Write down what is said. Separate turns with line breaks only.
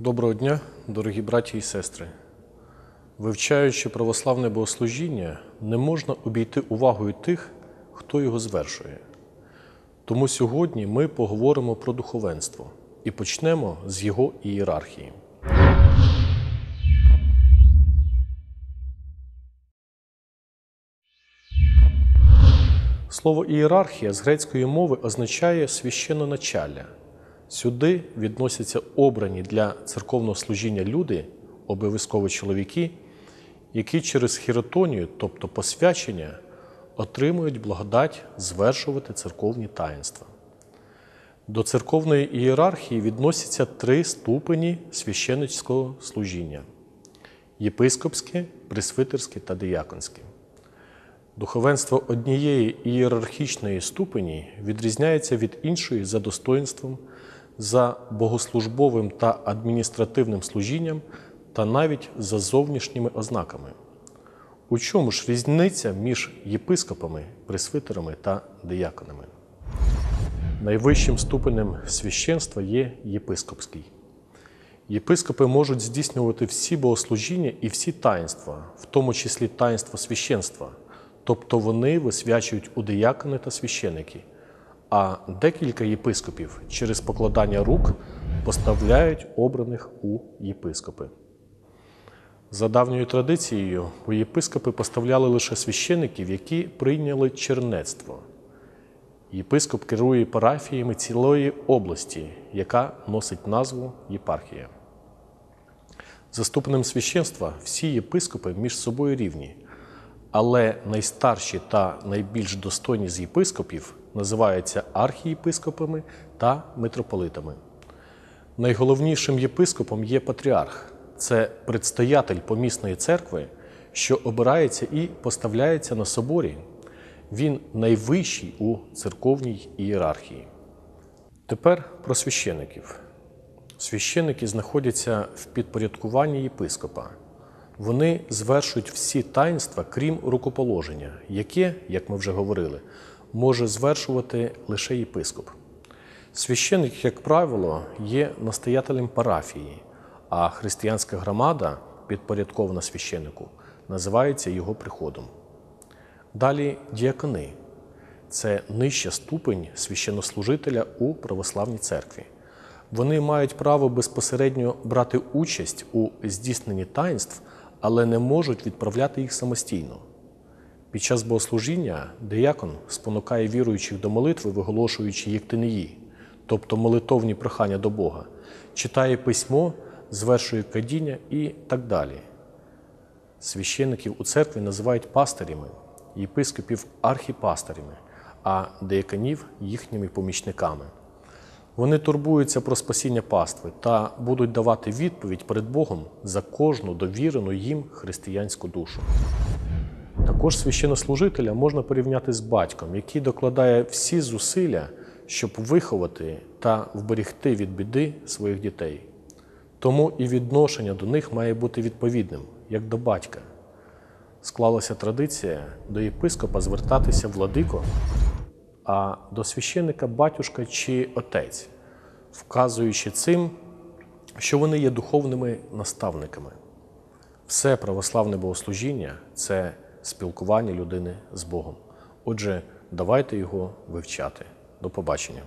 Доброго дня, дорогі браті і сестри. Вивчаючи православне богослужіння, не можна обійти увагою тих, хто його звершує. Тому сьогодні ми поговоримо про духовенство і почнемо з його ієрархії. Слово ієрархія з грецької мови означає священноначалля. Сюди відносяться обрані для церковного служіння люди, обов'язково чоловіки, які через хіротонію, тобто посвячення, отримують благодать звершувати церковні таїнства. До церковної ієрархії відносяться три ступені священницького служіння: єпископське, пресвитерське та дияконське. Духовенство однієї ієрархічної ступені відрізняється від іншої за достоинством, за богослужбовим та адміністративним служінням та навіть за зовнішніми ознаками. У чому ж різниця між єпископами, пресвитерами та дияконами? Найвищим ступенем священства є єпископський. Єпископи можуть здійснювати всі богослужіння і всі таїнства, в тому числі таїнство священства, тобто вони висвячують у диякони та священики, а декілька єпископів через покладання рук поставляють обраних у єпископи. За давньою традицією, у єпископи поставляли лише священиків, які прийняли чернецтво. Єпископ керує парафіями цілої області, яка носить назву єпархія. За ступенем священства всі єпископи між собою рівні, але найстарші та найбільш достойні з єпископів називаються архієпископами та митрополитами. Найголовнішим єпископом є патріарх це предстоятель помісної церкви, що обирається і поставляється на соборі. Він найвищий у церковній ієрархії. Тепер про священиків. Священики знаходяться в підпорядкуванні єпископа. Вони звершують всі таїнства, крім рукоположення, яке, як ми вже говорили, може звершувати лише єпископ. Священик, як правило, є настоятелем парафії, а християнська громада, підпорядкована священику, називається його приходом. Далі діакони це нижча ступень священнослужителя у православній церкві. Вони мають право безпосередньо брати участь у здійсненні таїнств, але не можуть відправляти їх самостійно. Під час богослужіння диякон спонукає віруючих до молитви, виголошуючи єктинії, тобто молитовні прохання до Бога, читає письмо, звершує кадіння і так далі. Священників у церкві називають пастирями, єпископів архіпастирями, а деяконів їхніми помічниками. Вони турбуються про спасіння пастви та будуть давати відповідь перед Богом за кожну довірену їм християнську душу. Також священнослужителя можна порівняти з батьком, який докладає всі зусилля, щоб виховати та вберегти від біди своїх дітей. Тому і відношення до них має бути відповідним, як до батька. Склалася традиція до єпископа звертатися владико, а до священника батюшка чи отець, вказуючи цим, що вони є духовними наставниками. Все православне богослужіння це спілкування людини з Богом. Отже, давайте його вивчати. До побачення.